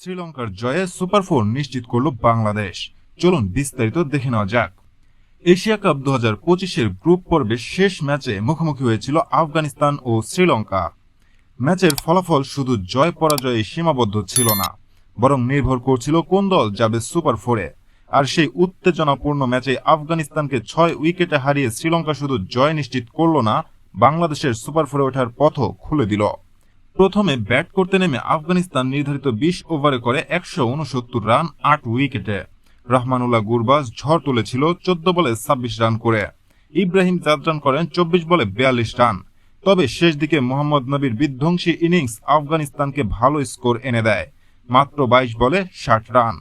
শ্রীলঙ্কার জয়ে super four নিশ্চিত করল বাংলাদেশ। চলুন বিস্তারিত দেখে নেওয়া যাক। এশিয়া কাপ দু হাজার পঁচিশের গ্রুপ পর্বের শেষ ম্যাচে মুখোমুখি হয়েছিল আফগানিস্তান ও শ্রীলঙ্কা। ম্যাচের ফলাফল শুধু জয় পরাজয়ে সীমাবদ্ধ ছিল না, বরং নির্ভর করছিল কোন দল যাবে সুপার ফোরে। আর সেই উত্তেজনাপূর্ণ ম্যাচে আফগানিস্তানকে ছয় উইকেটে হারিয়ে শ্রীলঙ্কা শুধু জয় নিশ্চিত করল না, বাংলাদেশের সুপার ফোরে ওঠার পথও খুলে দিল। প্রথমে ব্যাট করতে নেমে আফগানিস্তান নির্ধারিত বিশ ওভারে করে একশো উনসত্তর রান, আট উইকেটে। রহমানুল্লাহ গুরবাজ ঝড় তুলেছিল চোদ্দ বলে ছাব্বিশ রান করে। ইব্রাহিম চার রান করেন চব্বিশ বলে বিয়াল্লিশ রান। তবে শেষ দিকে মোহাম্মদ নবীর বিধ্বংসী ইনিংস আফগানিস্তানকে ভালো স্কোর এনে দেয়। মাত্র বাইশ বলে ষাট রান।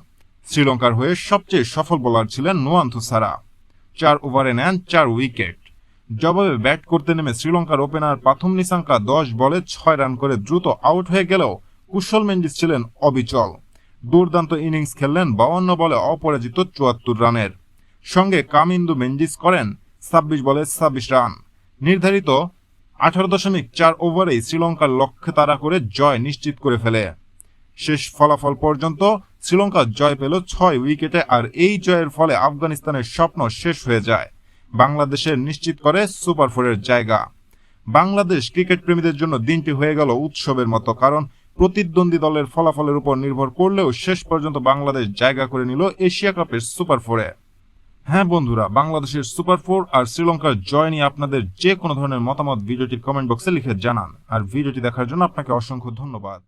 শ্রীলঙ্কার হয়ে সবচেয়ে সফল বোলার ছিলেন নোয়ান্থু সারা চার ওভারে নেন চার উইকেট। জবাবে ব্যাট করতে নেমে শ্রীলঙ্কার ওপেনার প্রথম নিসাঙ্কা দশ বলে ছয় রান করে দ্রুত আউট হয়ে গেলেও কুশল মেন্ডিস ছিলেন অবিচল। দুর্দান্ত ইনিংস খেললেন বাউন্ন বলে অপরাজিত চুয়াত্তর রানের। সঙ্গে কামিন্দু মেন্ডিস করেন ছাব্বিশ বলে ছাব্বিশ রান। নির্ধারিত আঠারো দশমিক চার ওভারেই শ্রীলঙ্কার লক্ষ্যে তাড়া করে জয় নিশ্চিত করে ফেলে। শেষ ফলাফল পর্যন্ত শ্রীলঙ্কা জয় পেল ছয় উইকেটে আর এই জয়ের ফলে আফগানিস্তানের স্বপ্ন শেষ হয়ে যায়। বাংলাদেশের নিশ্চিত করে সুপার ফোরের জায়গা। বাংলাদেশ ক্রিকেট প্রেমীদের জন্য দিনটি হয়ে গেল উৎসবের মতো, কারণ প্রতিদ্বন্দ্বী দলের ফলাফলের উপর নির্ভর করলেও শেষ পর্যন্ত বাংলাদেশ জায়গা করে নিল এশিয়া কাপের সুপার ফোরে হ্যাঁ বন্ধুরা, বাংলাদেশের সুপার ফোর আর শ্রীলঙ্কার জয় নিয়ে আপনাদের যে কোনো ধরনের মতামত ভিডিওটির কমেন্ট বক্সে লিখে জানান। আর ভিডিওটি দেখার জন্য আপনাকে অসংখ্য ধন্যবাদ।